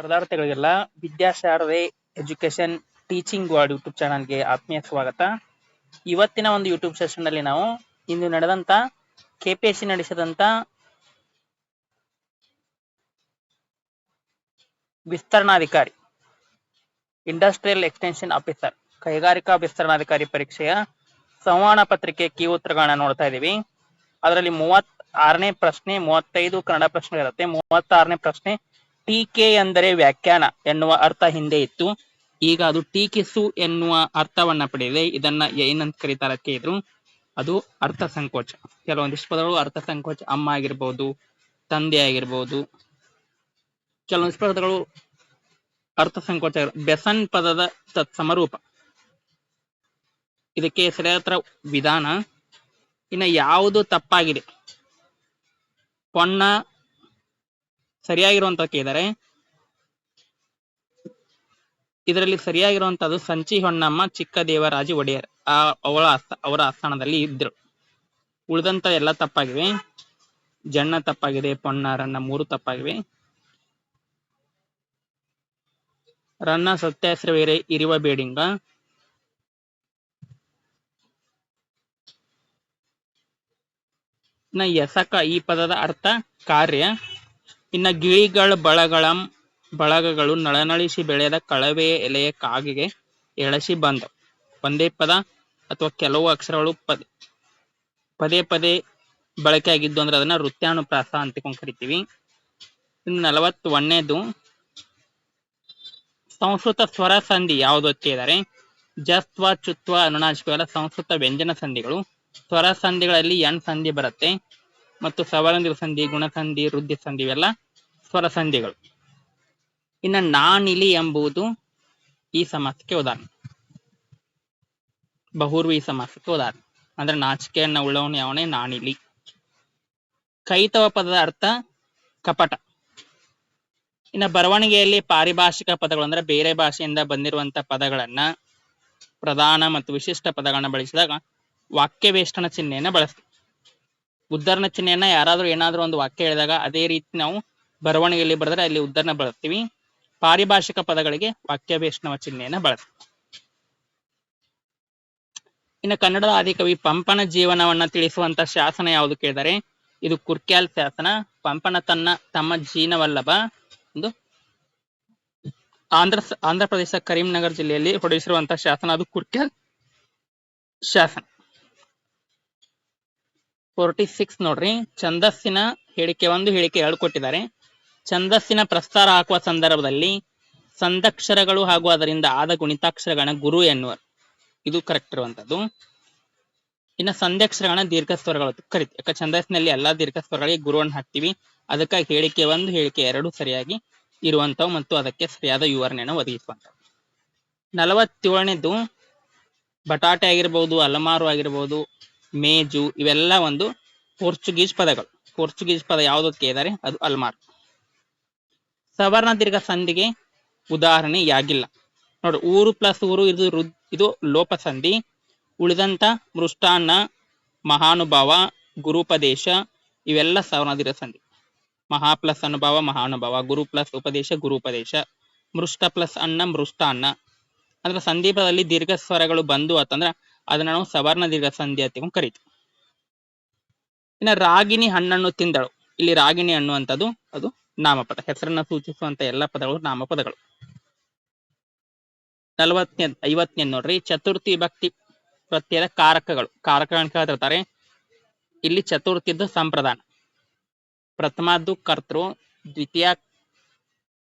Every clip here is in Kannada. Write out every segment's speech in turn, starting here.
ಸ್ಪರ್ಧಾರ್ಥಿಗಳಿಗೆಲ್ಲ Vidya Sharade education teaching word YouTube ಚಾನಲ್ಗೆ ಆತ್ಮೀಯ ಸ್ವಾಗತ. ಇವತ್ತಿನ ಒಂದು ಯೂಟ್ಯೂಬ್ ಸೆಷನ್ನಲ್ಲಿ ನಾವು ಇಂದು ನಡೆದಂತ ಕೆಪಿಎಸ್ಸಿ ನಡೆಸಿದಂತ ವಿಸ್ತರಣಾಧಿಕಾರಿ ಇಂಡಸ್ಟ್ರಿಯಲ್ ಎಕ್ಸ್ಟೆನ್ಷನ್ ಆಫೀಸರ್ ಕೈಗಾರಿಕಾ ವಿಸ್ತರಣಾಧಿಕಾರಿ ಪರೀಕ್ಷೆಯ ಸಂವಹನ ಪತ್ರಿಕೆ ಕೀ ಉತ್ತರಗಳನ್ನ ನೋಡ್ತಾ ಇದೀವಿ ಅದರಲ್ಲಿ ಮೂವತ್ ಆರನೇ ಪ್ರಶ್ನೆ, ಮೂವತ್ತೈದು ಕನ್ನಡ ಪ್ರಶ್ನೆ ಮೂವತ್ತಾರನೇ ಪ್ರಶ್ನೆ ಟೀಕೆ ಎಂದರೆ ವ್ಯಾಖ್ಯಾನ ಎನ್ನುವ ಅರ್ಥ ಹಿಂದೆ ಇತ್ತು. ಈಗ ಅದು ಟೀಕಿಸು ಎನ್ನುವ ಅರ್ಥವನ್ನ ಪಡೆದಿದೆ ಇದನ್ನ ಏನಂತ ಕರೀತಾರೆ ಕೇಳಿದ್ರು ಅದು ಅರ್ಥ ಸಂಕೋಚ. ಕೆಲವೊಂದಿಷ್ಟು ಪದಗಳು ಅರ್ಥ ಸಂಕೋಚ, ಅಮ್ಮ ಆಗಿರ್ಬೋದು, ತಂದೆ ಆಗಿರ್ಬೋದು. ಕೆಲವೊಂದಿಷ್ಟು ಪದಗಳು ಅರ್ಥ ಸಂಕೋಚ ಬೆಸನ್ ಪದದ ತತ್ಸಮರೂಪ ಇದಕ್ಕೆ ಸರಿಯಾದ ವಿಧಾನ. ಇನ್ನ ಯಾವುದು ತಪ್ಪಾಗಿದೆ? ಪೊನ್ನ ಸರಿಯಾಗಿರುವಂತ ಕೇಳಿದರೆ. ಇದರಲ್ಲಿ ಸರಿಯಾಗಿರುವಂತದ್ದು ಸಂಚಿ ಹೊನ್ನಮ್ಮ ಚಿಕ್ಕ ದೇವರಾಜ ಒಡೆಯರ್. ಆ, ಅವಳ ಅವರ ಆಸ್ಥಾನದಲ್ಲಿ ಇದ್ರು. ಉಳಿದಂತ ಎಲ್ಲ ತಪ್ಪಾಗಿವೆ. ಜಣ್ಣ ತಪ್ಪಾಗಿದೆ ಪೊಣ್ಣ ರಣ್ಣ ಮೂರು ತಪ್ಪಾಗಿವೆ. ರನ್ನ ಸತ್ಯಾಸ್ತ್ರ ಬೇರೆ, ಇರುವ ಬೇಡಿಂಗ. ನ ಎಸಕ ಈ ಪದದ ಅರ್ಥ ಕಾರ್ಯ. ಇನ್ನ ಗಿಳಿಗಳ ಬಳಗಳ ಬಳಗಗಳು ನಳನಳಿಸಿ ಬೆಳೆದ ಕಳವೆಯ ಎಲೆಯ ಕಾಗಿಗೆ ಎಳಸಿ ಬಂದ, ಒಂದೇ ಪದ ಅಥವಾ ಕೆಲವು ಅಕ್ಷರಗಳು ಪದ, ಪದೇ ಪದೇ ಬಳಕೆ ಆಗಿದ್ದು ಅಂದ್ರೆ ಅದನ್ನ ವೃತ್ತಾನುಪ್ರಾಸ ಅಂತ ಕರಿತೀವಿ. ಇನ್ನು ನಲವತ್ತು ಒಂದನೇದು ಸಂಸ್ಕೃತ ಸ್ವರ ಸಂಧಿ ಯಾವುದು ಅತ್ತಿದ್ದಾರೆ ಜಸ್ತ್ವ ಚುತ್ವ ಅನುನಾಶಿಕ ಸಂಸ್ಕೃತ ವ್ಯಂಜನ ಸಂಧಿಗಳು. ಸ್ವರ ಸಂಧಿಗಳಲ್ಲಿ ಎಣ್ ಸಂಧಿ ಬರುತ್ತೆ ಮತ್ತು ಸವರಂಧ್ರ ಸಂಧಿ, ಗುಣಸಂಧಿ ವೃದ್ಧಿ ಸಂಧಿ ಇವೆಲ್ಲ ಸ್ವರ ಸಂಧಿಗಳು. ಇನ್ನ ನಾನಿಲಿ ಎಂಬುದು ಈ ಸಮಾಸಕ್ಕೆ ಉದಾಹರಣೆ. ಬಹುರ್ವಿ ಸಮಾಸಕ್ಕೆ ಉದಾಹರಣೆ. ಅಂದ್ರೆ ನಾಚಿಕೆಯನ್ನ ಉಳ್ಳವನು ಯಾವನೇ? ನಾನಿಲಿ. ಕೈತವ ಪದದ ಅರ್ಥ ಕಪಟ. ಇನ್ನ ಬರವಣಿಗೆಯಲ್ಲಿ ಪಾರಿಭಾಷಿಕ ಪದಗಳು ಅಂದ್ರೆ ಬೇರೆ ಭಾಷೆಯಿಂದ ಬಂದಿರುವಂತ ಪದಗಳನ್ನ ಪ್ರಧಾನ ಮತ್ತು ವಿಶಿಷ್ಟ ಪದಗಳನ್ನ ಬಳಸಿದಾಗ ವಾಕ್ಯವೇಷ್ಟನ ಚಿಹ್ನೆಯನ್ನ ಬಳಸ್ತೀವಿ. ಉದ್ಧರಣ ಚಿಹ್ನೆಯನ್ನ ಯಾರಾದ್ರೂ ಏನಾದ್ರೂ ಒಂದು ವಾಕ್ಯ ಹೇಳಿದಾಗ ಅದೇ ರೀತಿ ನಾವು ಬರವಣಿಗೆಯಲ್ಲಿ ಬರೆದ್ರೆ ಅಲ್ಲಿ ಉದ್ಧರಣ ಬಳಸ್ತೀವಿ ಪಾರಿಭಾಷಿಕ ಪದಗಳಿಗೆ ವಾಕ್ಯ ವೈಷ್ಣವ ಚಿಹ್ನೆಯನ್ನ ಬಳಸ್ತೀವಿ. ಇನ್ನು ಕನ್ನಡದ ಆದಿಕವಿ ಪಂಪನ ಜೀವನವನ್ನ ತಿಳಿಸುವಂತ ಶಾಸನ ಯಾವುದು ಕೇಳಿದರೆ, ಇದು ಕುರ್ಕ್ಯಾಲ್ ಶಾಸನ. ಪಂಪನ ತನ್ನ, ತಮ್ಮ ಜೀನವಲ್ಲಭ, ಒಂದು ಆಂಧ್ರ ಆಂಧ್ರ ಪ್ರದೇಶ ಕರೀಂನಗರ್ ಜಿಲ್ಲೆಯಲ್ಲಿ ಹೊಡೆಸಿರುವಂತಹ ಶಾಸನ. ಅದು ಕುರ್ಕ್ಯಾಲ್ ಶಾಸನ. ಫೋರ್ಟಿ ಸಿಕ್ಸ್ ನೋಡ್ರಿ. ಛಂದಸ್ಸಿನ ಹೇಳಿಕೆ ಒಂದು, ಹೇಳಿಕೆ ಎರಡು ಕೊಟ್ಟಿದ್ದಾರೆ. ಛಂದಸ್ಸಿನ ಪ್ರಸ್ತಾರ ಹಾಕುವ ಸಂದರ್ಭದಲ್ಲಿ ಸಂದಕ್ಷರಗಳು ಹಾಗೂ ಅದರಿಂದ ಆದ ಗುಣಿತಾಕ್ಷರಗಳನ್ನ ಗುರು ಎನ್ನುವರು ಇದು ಕರೆಕ್ಟ್ ಇರುವಂತದ್ದು. ಇನ್ನು ಸಂಧ್ಯಕ್ಷರಗಳನ್ನ ದೀರ್ಘ ಸ್ವರಗಳು ಯಾಕೆ ಛಂದಸ್ಸಿನಲ್ಲಿ ಎಲ್ಲಾ ದೀರ್ಘ ಸ್ವರಗಳಿಗೆ ಗುರುವನ್ನು ಹಾಕ್ತಿವಿ. ಅದಕ್ಕಾಗಿ ಹೇಳಿಕೆ ಒಂದು, ಹೇಳಿಕೆ ಎರಡು ಸರಿಯಾಗಿ ಇರುವಂತವು ಮತ್ತು ಅದಕ್ಕೆ ಸರಿಯಾದ ವಿವರಣೆಯನ್ನು ಒದಗಿಸುವಂತವು. ನಲವತ್ತೇಳನೇದು, ಬಟಾಟೆ ಆಗಿರ್ಬೋದು, ಅಲಮಾರು ಆಗಿರ್ಬೋದು ಮೇಜು ಇವೆಲ್ಲ ಒಂದು ಪೋರ್ಚುಗೀಸ್ ಪದಗಳು. ಪೋರ್ಚುಗೀಸ್ ಪದ ಯಾವುದಕ್ಕೆ ಕೇಳಿದರೆ? ಅದು ಅಲ್ಮಾರ್. ಸವರ್ಣ ದೀರ್ಘ ಸಂಧಿಗೆ ಉದಾಹರಣೆಯಾಗಿಲ್ಲ. ನೋಡಿ, ಊರು ಪ್ಲಸ್ ಊರು, ಇದು ರುದ್ ಇದು ಲೋಪ ಸಂಧಿ ಉಳಿದಂತ ಮೃಷ್ಟಾನ್ನ ಮಹಾನುಭಾವ, ಗುರುಪದೇಶ, ಇವೆಲ್ಲ ಸವರ್ಣ ದೀರ್ಘ ಸಂಧಿ. ಮಹಾ ಪ್ಲಸ್ ಅನುಭವ, ಮಹಾನುಭಾವ, ಗುರು ಪ್ಲಸ್ ಉಪದೇಶ, ಗುರುಪದೇಶ. ಮೃಷ್ಟ ಪ್ಲಸ್ ಅನ್ನ, ಮೃಷ್ಟಾನ್ನ. ಅಂದ್ರೆ ಸಂದೀಪದಲ್ಲಿ ದೀರ್ಘ ಸ್ವರಗಳು ಬಂದು ಅಂತಂದ್ರ ಅದನ್ನ ನಾವು ಸವರ್ಣ ದೀರ್ಘ ಸಂಧಿ ಅಂತ ಕರಿತೀವಿ. ಇನ್ನ ರಾಗಿಣಿ ಹಣ್ಣನ್ನು ತಿಂದಳು. ಇಲ್ಲಿ ರಾಗಿಣಿ ಅನ್ನುವಂಥದ್ದು ಅದು ನಾಮಪದ, ಹೆಸರನ್ನ ಸೂಚಿಸುವಂತ ಎಲ್ಲ ಪದಗಳು ನಾಮಪದಗಳು. ನಲವತ್ತನೇ ಐವತ್ತನೇ ನೋಡ್ರಿ, ಚತುರ್ಥಿ ಭಕ್ತಿ ಪ್ರತ್ಯಯದ ಕಾರಕಗಳು. ಕಾರಕಗಳನ್ನ ಕೇಳ್ತಿರ್ತಾರೆ. ಇಲ್ಲಿ ಚತುರ್ಥಿದ್ದು ಸಂಪ್ರದಾನ. ಪ್ರಥಮದ್ದು ಕರ್ತೃ, ದ್ವಿತೀಯ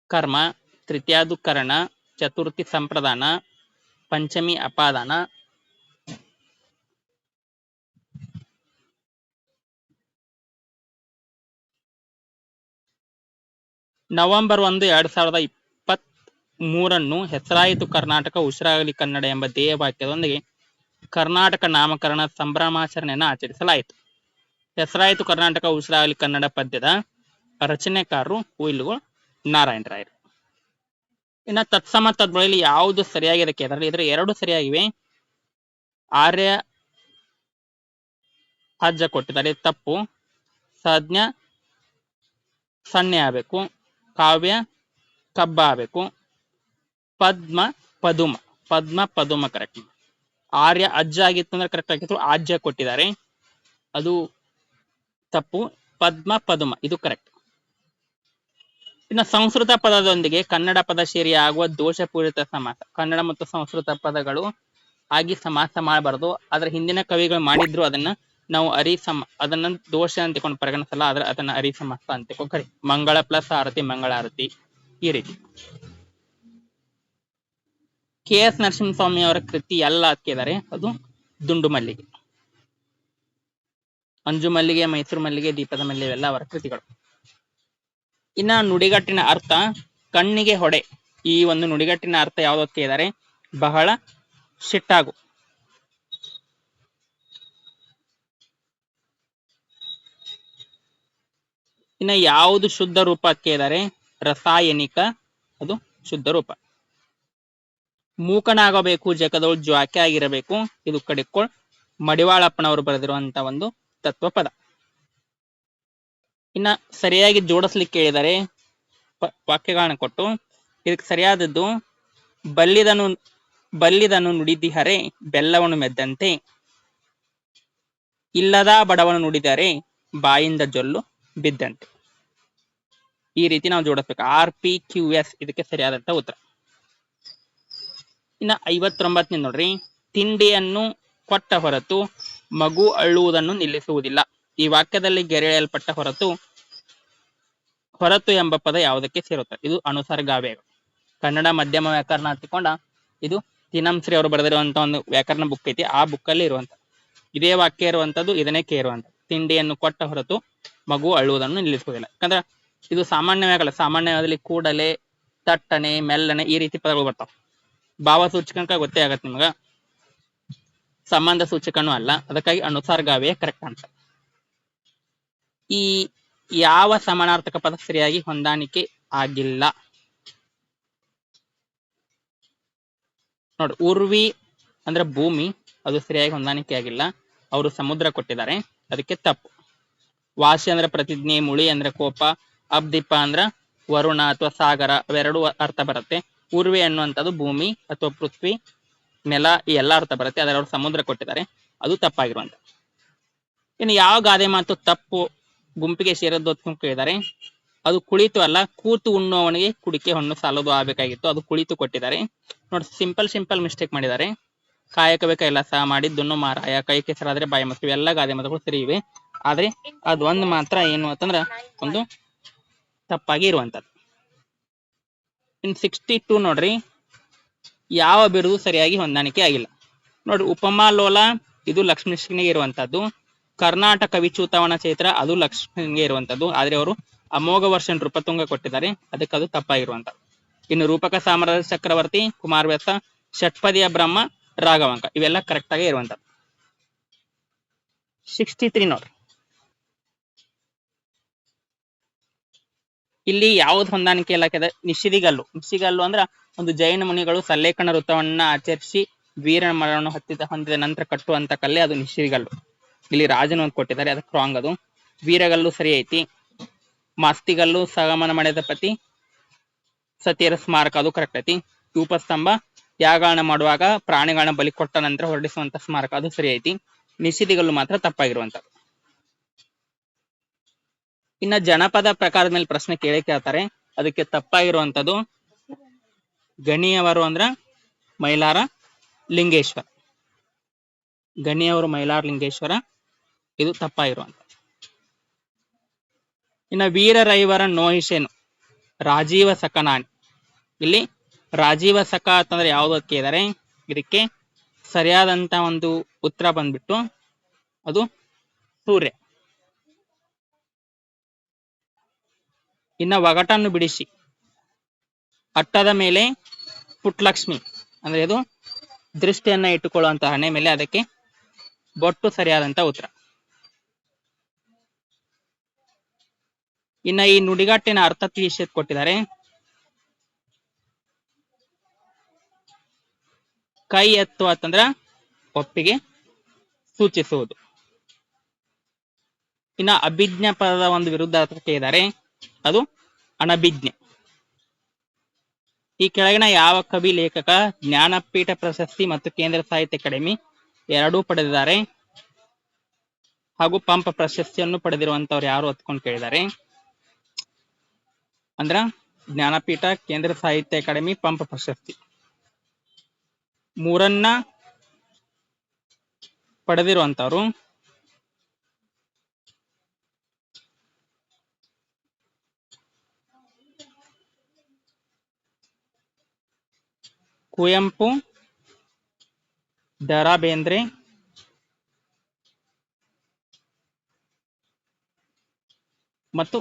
ಕರ್ಮ ತೃತೀಯದು ಕರಣ, ಚತುರ್ಥಿ ಸಂಪ್ರದಾನ, ಪಂಚಮಿ ಅಪಾದಾನ ನವೆಂಬರ್ ಒಂದು ಎರಡ್ ಸಾವಿರದ ಇಪ್ಪತ್ತ್ ಮೂರನ್ನು ಹೆಸರಾಯಿತು ಕರ್ನಾಟಕ ಉಸಿರಾಗಲಿ ಕನ್ನಡ ಎಂಬ ಧ್ಯೇಯ ವಾಕ್ಯದೊಂದಿಗೆ ಕರ್ನಾಟಕ ನಾಮಕರಣ ಸಂಭ್ರಮಾಚರಣೆಯನ್ನು ಆಚರಿಸಲಾಯಿತು. ಹೆಸರಾಯಿತು ಕರ್ನಾಟಕ ಉಸಿರಾಗಲಿ ಕನ್ನಡ ಪದ್ಯದ ರಚನೆಕಾರರು ಹುಯಿಲುಗಳು ನಾರಾಯಣ ರಾಯರು. ಇನ್ನು ತತ್ಸಮ ತದ್ಬಳಿಯಲ್ಲಿ ಯಾವುದು ಸರಿಯಾಗಿದೆ ಕೇಳಿದ್ರೆ ಇದ್ರ ಎರಡು ಸರಿಯಾಗಿವೆ. ಆರ್ಯ ಅಜ್ಜ ಕೊಟ್ಟಿದ್ದಾರೆ. ತಪ್ಪು. ಸಜ್ಞ ಸನ್ನೆ ಆಗ್ಬೇಕು. ಕಾವ್ಯ ಕಬ್ಬ ಆಗ್ಬೇಕು ಪದ್ಮ, ಪದುಮ. ಪದ್ಮ, ಪದುಮ ಕರೆಕ್ಟ್ ಆರ್ಯ ಅಜ್ಜ ಆಗಿತ್ತು ಅಂದ್ರೆ ಕರೆಕ್ಟ್ ಆಗಿತ್ತು. ಆಜ್ಯ ಕೊಟ್ಟಿದ್ದಾರೆ. ಅದು ತಪ್ಪು. ಪದ್ಮ, ಪದುಮ, ಇದು ಕರೆಕ್ಟ್ ಇನ್ನು ಸಂಸ್ಕೃತ ಪದದೊಂದಿಗೆ ಕನ್ನಡ ಪದ ಸೇರಿ ಆಗುವ ದೋಷಪೂರಿತ ಸಮಾಸ. ಕನ್ನಡ ಮತ್ತು ಸಂಸ್ಕೃತ ಪದಗಳು ಆಗಿ ಸಮಾಸ ಮಾಡಬಾರದು. ಆದ್ರೆ ಹಿಂದಿನ ಕವಿಗಳು ಮಾಡಿದ್ರು ಅದನ್ನ ನಾವು ಅರಿ ಸಮ ಅದನ್ನ ದೋಷ ಅಂತ ತಿಳ್ಕೊಂಡು ಪರಿಗಣಿಸಲ್ಲ, ಆದ್ರೆ ಅದನ್ನ ಅರಿ ಸಮಾಸ ಅಂತ ಕರಿ. ಮಂಗಳ ಪ್ಲಸ್ ಆರತಿ ಮಂಗಳಾರತಿ ಈ ರೀತಿ. ಕೆ ಎಸ್ ನರಸಿಂಹಸ್ವಾಮಿ ಅವರ ಕೃತಿ ಎಲ್ಲ ಹಾಕಿದ್ದಾರೆ. ಅದು ದುಂಡು ಮಲ್ಲಿಗೆ. ಅಂಜು ಮಲ್ಲಿಗೆ, ಮೈಸೂರು ಮಲ್ಲಿಗೆ, ದೀಪದ ಮಲ್ಲಿಗೆ ಇವೆಲ್ಲ ಅವರ ಕೃತಿಗಳು. ಇನ್ನ ನುಡಿಗಟ್ಟಿನ ಅರ್ಥ, ಕಣ್ಣಿಗೆ ಹೊಡೆ. ಈ ಒಂದು ನುಡಿಗಟ್ಟಿನ ಅರ್ಥ ಯಾವ್ದು ಇದ್ದಾರೆ? ಬಹಳ ಸಿಟ್ಟಾಗು ಇನ್ನ ಯಾವುದು ಶುದ್ಧ ರೂಪ ಕೇಳಿದರೆ ರಾಸಾಯನಿಕ, ಅದು ಶುದ್ಧ ರೂಪ. ಮೂಕನಾಗಬೇಕು ಜಗದವಳು ಜ್ವಾಕೆ ಆಗಿರಬೇಕು, ಇದು ಕಡಿಕೊಳ್ ಮಡಿವಾಳಪ್ಪನವರು ಬರೆದಿರುವಂತ ಒಂದು ತತ್ವ ಪದ ಇನ್ನ ಸರಿಯಾಗಿ ಜೋಡಿಸ್ಲಿಕ್ಕೆ ಹೇಳಿದರೆ ವಾಕ್ಯಗಳನ್ನ ಕೊಟ್ಟು, ಇದಕ್ಕೆ ಸರಿಯಾದದ್ದು, ಬಲ್ಲಿದನು ಬಲ್ಲಿದನು ನುಡಿದಿಹರೆ ಬೆಲ್ಲವನ್ನು ಮೆದ್ದಂತೆ. ಇಲ್ಲದ ಬಡವನು ನುಡಿದರೆ ಬಾಯಿಂದ ಜೊಲ್ಲು. ಬಿದ್ದಂತೆ. ಈ ರೀತಿ ನಾವು ಜೋಡಿಸ್ಬೇಕು. ಆರ್ ಪಿ ಕ್ಯೂ ಎಸ್ ಇದಕ್ಕೆ ಸರಿಯಾದಂತ ಉತ್ತರ. ಇನ್ನ ಐವತ್ತೊಂಬತ್ತನೇ ನೋಡ್ರಿ. ತಿಂಡಿಯನ್ನು ಕೊಟ್ಟ ಹೊರತು ಮಗು ಅಳ್ಳುವುದನ್ನು ನಿಲ್ಲಿಸುವುದಿಲ್ಲ. ಈ ವಾಕ್ಯದಲ್ಲಿ ಗೆರೆಯಲ್ಪಟ್ಟ ಹೊರತು ಹೊರತು ಎಂಬ ಪದ ಯಾವುದಕ್ಕೆ ಸೇರುತ್ತೆ ಇದು ಅನುಸರ್ಗಾವೇಗ ಕನ್ನಡ ಮಧ್ಯಮ ವ್ಯಾಕರಣ ಹತ್ತಿಕೊಂಡ ಇದು ತಿನಂಶ್ರೀ ಅವರು ಬರೆದಿರುವಂತ ಒಂದು ವ್ಯಾಕರಣ ಬುಕ್ ಐತಿ. ಆ ಬುಕ್ ಅಲ್ಲಿ ಇರುವಂತ. ಇದೇ ವಾಕ್ಯ ಇರುವಂತದ್ದು ಇದನ್ನೇ ಕೇರುವಂತ. ತಿಂಡಿಯನ್ನು ಕೊಟ್ಟ ಹೊರತು ಮಗು ಅಳುವುದನ್ನು ನಿಲ್ಲಿಸುವುದಿಲ್ಲ. ಯಾಕಂದ್ರೆ ಇದು ಸಾಮಾನ್ಯವಾಗಲ್ಲ. ಸಾಮಾನ್ಯವಾದಲ್ಲಿ ಕೂಡಲೇ ತಟ್ಟನೆ ಮೆಲ್ಲನೆ ಈ ರೀತಿ ಪದಗಳು ಬರ್ತಾವ. ಭಾವ ಸೂಚಕ ಗೊತ್ತೇ ಆಗತ್ತೆ ನಿಮಗ. ಸಂಬಂಧ ಸೂಚಕನೂ ಅಲ್ಲ. ಅದಕ್ಕಾಗಿ ಅನುಸಾರ್ಗಾವೇ ಕರೆಕ್ಟ್ ಅಂತ. ಈ ಯಾವ ಸಮಾನಾರ್ಥಕ ಪದ ಸರಿಯಾಗಿ ಹೊಂದಾಣಿಕೆ ಆಗಿಲ್ಲ. ನೋಡಿ, ಉರ್ವಿ ಅಂದ್ರೆ ಭೂಮಿ, ಅದು ಸರಿಯಾಗಿ ಹೊಂದಾಣಿಕೆ ಆಗಿಲ್ಲ. ಅವರು ಸಮುದ್ರ ಕೊಟ್ಟಿದ್ದಾರೆ. ಅದಕ್ಕೆ ತಪ್ಪು. ವಾಸಿ ಅಂದ್ರೆ ಪ್ರತಿಜ್ಞೆ, ಮುಳಿ ಅಂದ್ರೆ ಕೋಪ, ಅಬ್ದಿಪ್ಪ ಅಂದ್ರ ವರುಣ ಅಥವಾ ಸಾಗರ, ಅವೆರಡು ಅರ್ಥ ಬರುತ್ತೆ. ಉರ್ವೆ ಅನ್ನುವಂಥದ್ದು ಭೂಮಿ ಅಥವಾ ಪೃಥ್ವಿ, ನೆಲ, ಈ ಎಲ್ಲ ಅರ್ಥ ಬರುತ್ತೆ. ಅದರ ಅವರು ಸಮುದ್ರ ಕೊಟ್ಟಿದ್ದಾರೆ. ಅದು ತಪ್ಪಾಗಿರುವಂತ ಇನ್ನು ಯಾವ ಗಾದೆ ಮಾತು ತಪ್ಪು? ಗುಂಪಿಗೆ ಸೇರದ್ದು ಅಂತ ಕೇಳಿದ್ದಾರೆ ಅದು ಕುಳಿತು ಅಲ್ಲ, ಕೂತು ಉಣ್ಣುವವನಿಗೆ ಕುಡಿಕೆ ಹಣ್ಣು ಸಾಲದು ಆಗಬೇಕಾಗಿತ್ತು. ಅದು ಕುಳಿತು ಕೊಟ್ಟಿದ್ದಾರೆ. ನೋಡಿ, ಸಿಂಪಲ್ ಸಿಂಪಲ್ ಮಿಸ್ಟೇಕ್ ಮಾಡಿದ್ದಾರೆ. ಕಾಯಕವೇ ಸಹ ಮಾಡಿದ್ದನ್ನು ಮಾರಾಯ, ಕೈ ಕೆಸರಾದ್ರೆ ಬಾಯಿ ಮತ್ತು ಎಲ್ಲ ಗಾದೆ ಮಾತುಗಳು ಸರಿ ಇವೆ. ಆದ್ರೆ ಅದು ಒಂದ್ ಮಾತ್ರ ಏನು ಅಂತಂದ್ರ ಒಂದು ತಪ್ಪಾಗಿ ಇರುವಂತದ್ದು ಇನ್ ಸಿಕ್ಸ್ಟಿ ಟೂ ನೋಡ್ರಿ, ಯಾವ ಬಿರುದು ಸರಿಯಾಗಿ ಹೊಂದಾಣಿಕೆ ಆಗಿಲ್ಲ. ನೋಡ್ರಿ, ಉಪಮಾ ಲೋಲ, ಇದು ಲಕ್ಷ್ಮೀಶ್ನಿಗೆ ಇರುವಂತದ್ದು. ಕರ್ನಾಟಕ ವಿಚೂತವನ ಚೈತ್ರ ಅದು ಲಕ್ಷ್ಮೀಗೆ ಇರುವಂತದ್ದು. ಆದ್ರೆ ಅವರು ಅಮೋಘ ವರ್ಷ ನೃಪತುಂಗ ಕೊಟ್ಟಿದ್ದಾರೆ. ಅದಕ್ಕೆ ಅದು ತಪ್ಪಾಗಿರುವಂತದ್ದು ಇನ್ನು ರೂಪಕ ಸಾಮ್ರಾಜ್ಯ ಚಕ್ರವರ್ತಿ, ಕುಮಾರವ್ಯಾಸ, ಷಟ್ಪದಿಯ ಬ್ರಹ್ಮ, ರಾಘವಂಕ, ಇವೆಲ್ಲ ಕರೆಕ್ಟ್ ಆಗಿ ಇರುವಂತದ್ದು ಸಿಕ್ಸ್ಟಿ ತ್ರೀ ನೋಡ್ರಿ. ಇಲ್ಲಿ ಯಾವ್ದು ಹೊಂದಾಣಿಕೆ ಇಲಾಖೆ ನಿಶಿದಿಗಲ್ಲು ನಿಶಿಗಲ್ಲು ಅಂದ್ರ ಒಂದು ಜೈನ ಮುನಿಗಳು ಸಲ್ಲೇಖನ ವೃತ್ತವನ್ನ ಆಚರಿಸಿ ವೀರನ ಮರವನ್ನು ಹತ್ತಿದ ಹೊಂದಿದ ನಂತರ ಕಟ್ಟುವಂತ ಕಲ್ಲೇ ಅದು ನಿಶಿದಿಗಲ್ಲು ಇಲ್ಲಿ ರಾಜನ ಒಂದು ಕೊಟ್ಟಿದ್ದಾರೆ, ಅದಕ್ಕೆ ರಾಂಗ್ ಅದು. ವೀರಗಲ್ಲು ಸರಿ ಐತಿ. ಮಾಸ್ತಿಗಲ್ಲು ಸಗಮನ ಮಾಡಿದ ಪತಿ, ಸತಿಯರ ಸ್ಮಾರಕ ಅದು ಕರೆಕ್ಟ್ ಐತಿ. ಸ್ತಂಭ ಯಾಗಗಳನ್ನ ಮಾಡುವಾಗ ಪ್ರಾಣಿಗಳನ್ನ ಬಲಿ ಕೊಟ್ಟ ನಂತರ ಹೊರಡಿಸುವಂತ ಸ್ಮಾರಕ ಅದು ಸರಿ ಐತಿ. ನಿಷಿದಿಗಲ್ಲು ಮಾತ್ರ ತಪ್ಪಾಗಿರುವಂತ ಇನ್ನ ಜನಪದ ಪ್ರಕಾರದ ಮೇಲೆ ಪ್ರಶ್ನೆ ಕೇಳಿ ಕೇಳ್ತಾರೆ. ಅದಕ್ಕೆ ತಪ್ಪಾಗಿರುವಂತದ್ದು ಗಣಿಯವರು ಅಂದ್ರ ಮೈಲಾರ ಲಿಂಗೇಶ್ವರ. ಗಣಿಯವರು ಮೈಲಾರ ಲಿಂಗೇಶ್ವರ, ಇದು ತಪ್ಪಾಗಿರುವಂತ ಇನ್ನ ವೀರರೈವರ ನೋಹಿಷೇನು ರಾಜೀವ ಸಕನಾನಿ ಇಲ್ಲಿ ರಾಜೀವ ಸಕ ಅಂತಂದ್ರೆ ಯಾವ್ದು ಕೇಳಿದರೆ, ಇದಕ್ಕೆ ಸರಿಯಾದಂತ ಒಂದು ಉತ್ತರ ಬಂದ್ಬಿಟ್ಟು ಅದು ಸೂರ್ಯ. ಇನ್ನ ಒಗಟನ್ನು ಬಿಡಿಸಿ. ಅಟ್ಟದ ಮೇಲೆ ಪುಟ್ಲಕ್ಷ್ಮಿ, ಅಂದ್ರೆ ಇದು ದೃಷ್ಟಿಯನ್ನ ಇಟ್ಟುಕೊಳ್ಳುವಂತಹ ಹಣೆ ಮೇಲೆ ಅದಕ್ಕೆ ಬೊಟ್ಟು ಸರಿಯಾದಂತ ಉತ್ತರ. ಇನ್ನ ಈ ನುಡಿಗಟ್ಟಿನ ಅರ್ಥ ತಿಳಿಸಿ ಕೊಟ್ಟಿದ್ದಾರೆ. ಕೈ ಎತ್ತು ಅಂತಂದ್ರ ಒಪ್ಪಿಗೆ ಸೂಚಿಸುವುದು. ಇನ್ನ ಅಭಿಜ್ಞಾ ಪದದ ಒಂದು ವಿರುದ್ಧ ಅರ್ಥ ಕೇಳಿದ್ದಾರೆ ಅದು ಅಣಭಿಜ್ಞೆ ಈ ಕೆಳಗಿನ ಯಾವ ಕವಿ ಲೇಖಕ ಜ್ಞಾನಪೀಠ ಪ್ರಶಸ್ತಿ ಮತ್ತು ಕೇಂದ್ರ ಸಾಹಿತ್ಯ ಅಕಾಡೆಮಿ ಎರಡೂ ಪಡೆದಿದ್ದಾರೆ? ಹಾಗೂ ಪಂಪ ಪ್ರಶಸ್ತಿಯನ್ನು ಪಡೆದಿರುವಂತವ್ರು ಯಾರು ಹೊತ್ಕೊಂಡು ಕೇಳಿದ್ದಾರೆ? ಅಂದ್ರ ಜ್ಞಾನಪೀಠ, ಕೇಂದ್ರ ಸಾಹಿತ್ಯ ಅಕಾಡೆಮಿ, ಪಂಪ ಪ್ರಶಸ್ತಿ. ಮೂರನ್ನ ಪಡೆದಿರುವಂತವ್ರು ಕುವೆಂಪು ದ ರಾ ಬೇಂದ್ರೆ ಮತ್ತು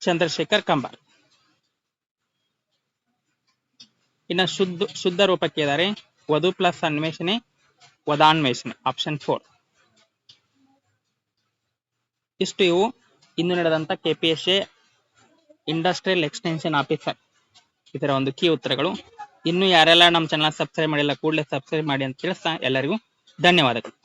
ಚಂದ್ರಶೇಖರ್ ಕಂಬಾರ್. ಇನ್ನು ಶುದ್ಧ ಶುದ್ಧ ರೂಪಕ್ಕೆ ಇದ್ದಾರೆ. ವಧು ಪ್ಲಸ್ ಅನ್ವೇಷಣೆ ವಧಾನ್ವೇಷಣೆ ಆಪ್ಷನ್ ಫೋರ್ ಇಷ್ಟು ಇವು. ಇಂದು ನಡೆದಂತ ಕೆಪಿಎಸ್ಎ ಇಂಡಸ್ಟ್ರಿಯಲ್ ಎಕ್ಸ್ಟೆನ್ಷನ್ ಆಫೀಸರ್ ಇದರ ಒಂದು ಕೀ ಉತ್ತರಗಳು. ಇನ್ನು ಯಾರೆಲ್ಲ ನಮ್ಮ ಚಾನಲ್ ಸಬ್ಸ್ಕ್ರೈಬ್ ಮಾಡಿಲ್ಲ, ಕೂಡಲೇ ಸಬ್ಸ್ಕ್ರೈಬ್ ಮಾಡಿ ಅಂತ ತಿಳಿಸ್ತಾ ಎಲ್ಲರಿಗೂ ಧನ್ಯವಾದಗಳು.